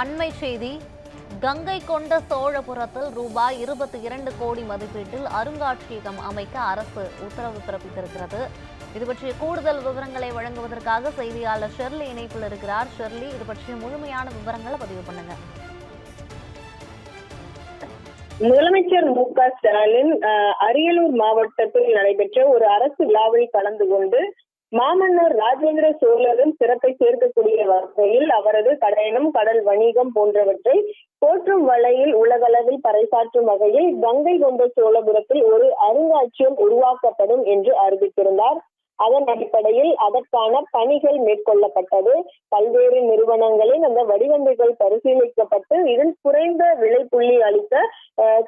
அண்மை செய்தி கங்கை கொண்ட சோழபுரத்தில் ரூபாய் இருபத்தி இரண்டு கோடி மதிப்பீட்டில் அருங்காட்சியகம் அமைக்க அரசு உத்தரவு பிறப்பித்திருக்கிறது. இது பற்றிய கூடுதல் விவரங்களை வழங்குவதற்காக செய்தியாளர் ஷெர்லி இணைப்பில் இருக்கிறார். ஷெர்லி இது பற்றிய முழுமையான விவரங்களை பதிவு பண்ணுங்க. முதலமைச்சர் மு க ஸ்டாலின் அரியலூர் மாவட்டத்தில் நடைபெற்ற ஒரு அரசு விழாவில் கலந்து கொண்டு மாமன்னர் ராஜேந்திர சோழரின் சிறப்பை சேர்க்கக்கூடிய வகையில் அவரது கடயணம் கடல் வணிகம் போன்றவற்றை போற்றும் வலையில் உலகளவில் பறைசாற்றும் வகையில் கங்கை கொண்ட சோழபுரத்தில் ஒரு அருங்காட்சியம் உருவாக்கப்படும் என்று அறிவித்திருந்தார். அதன் அடிப்படையில் அதற்கான பணிகள் மேற்கொள்ளப்பட்டது. பல்வேறு நிறுவனங்களின் அந்த வடிவமைப்புகள் பரிசீலிக்கப்பட்டு இதில் குறைந்த விலை புள்ளி அளித்த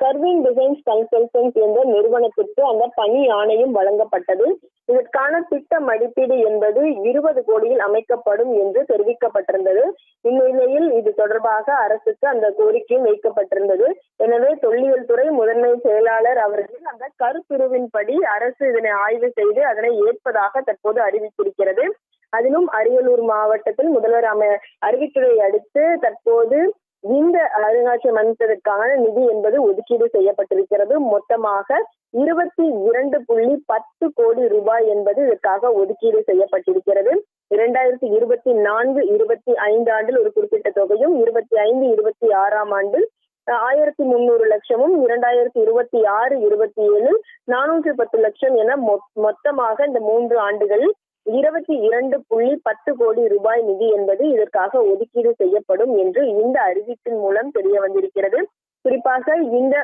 கர்வின் டிசைன்ஸ் கன்சல்டன்ஸ் என்ற நிறுவனத்திற்கு அந்த பணி ஆணையம் வழங்கப்பட்டது. இதற்கான திட்ட மதிப்பீடு என்பது இருபது கோடியில் அமைக்கப்படும் என்று தெரிவிக்கப்பட்டிருந்தது. இந்நிலையில் இது தொடர்பாக அரசுக்கு அந்த கோரிக்கையும் வைக்கப்பட்டிருந்தது. எனவே தொல்லியல் துறை முதன்மை செயலாளர் அவர்கள் அந்த கருத்துருவின்படி அரசு இதனை ஆய்வு செய்து அதனை ஏற்பதாக தற்போது அறிவித்திருக்கிறது. அதிலும் அரியலூர் மாவட்டத்தில் முதல்வர் அமை அறிவித்ததை அடுத்து தற்போது இந்த அருங்காட்சியம் அமைப்பதற்கான நிதி என்பது ஒதுக்கீடு செய்யப்பட்டிருக்கிறது. மொத்தமாக இருபத்தி இரண்டு புள்ளி பத்து கோடி ரூபாய் என்பது இதற்காக ஒதுக்கீடு செய்யப்பட்டிருக்கிறது. இரண்டாயிரத்தி இருபத்தி நான்கு இருபத்தி ஐந்து ஆண்டில் ஒரு குறிப்பிட்ட தொகையும் இருபத்தி ஐந்து இருபத்தி ஆறாம் ஆண்டு ஆயிரத்தி முன்னூறு லட்சமும் இரண்டாயிரத்தி இருபத்தி ஆறு இருபத்தி ஏழு நானூற்றி பத்து லட்சம் என மொ- மொத்தமாக இந்த மூன்று ஆண்டுகளில் இருபத்தி இரண்டு புள்ளி பத்து கோடி ரூபாய் நிதி என்பது இதற்காக ஒதுக்கீடு செய்யப்படும் என்று இந்த அறிவிப்பின் மூலம் தெரிய வந்திருக்கிறது. குறிப்பாக இந்த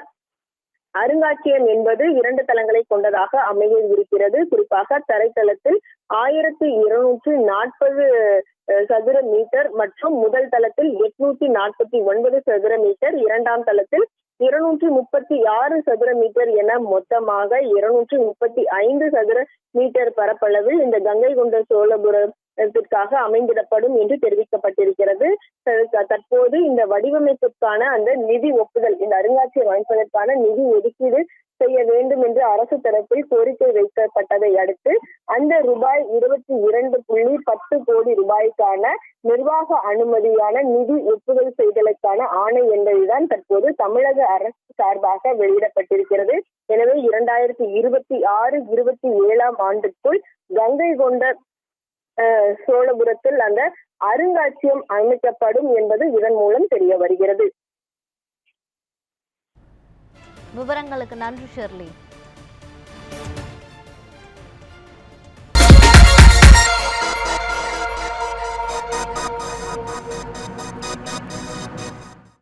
அருங்காட்சியகம் என்பது இரண்டு தளங்களை கொண்டதாக அமைய இருக்கிறது குறிப்பாக தரைத்தளத்தில் ஆயிரத்தி இருநூற்றி நாற்பது சதுர மீட்டர் மற்றும் முதல் தளத்தில் எட்நூத்தி நாற்பத்தி ஒன்பது சதுர மீட்டர் இரண்டாம் தளத்தில் இருநூற்றி முப்பத்தி ஆறு சதுர மீட்டர் என மொத்தமாக இருநூற்றி முப்பத்தி ஐந்து சதுர மீட்டர் பரப்பளவில் இந்த கங்கை கொண்ட சோழபுரம் திட்டத்திற்காக அமைந்திடப்படும் என்று தெரிவிக்கப்பட்டிருக்கிறது. தற்போது இந்த வடிவமைப்புக்கான அந்த நிதி ஒப்புதல் இந்த அருங்காட்சியகம் அமைப்பதற்கான நிதி ஒதுக்கீடு செய்ய வேண்டும் என்று அரசு தரப்பில் கோரிக்கை வைக்கப்பட்டதை அடுத்து அந்த ரூபாய் இருபத்தி இரண்டு புள்ளி பத்து கோடி ரூபாய்க்கான நிர்வாக அனுமதியான நிதி ஒப்புதல் செய்தலுக்கான ஆணை என்பதுதான் தற்போது தமிழக அரசு சார்பாக வெளியிடப்பட்டிருக்கிறது. எனவே இரண்டாயிரத்தி இருபத்தி ஆறு இருபத்தி ஏழாம் ஆண்டுக்குள் கங்கை கொண்ட சோழபுரத்தில் அந்த அருங்காட்சியம் அமைக்கப்படும் என்பது இதன் மூலம் தெரிய வருகிறது. விவரங்களுக்கு நன்றி ஷெர்லி.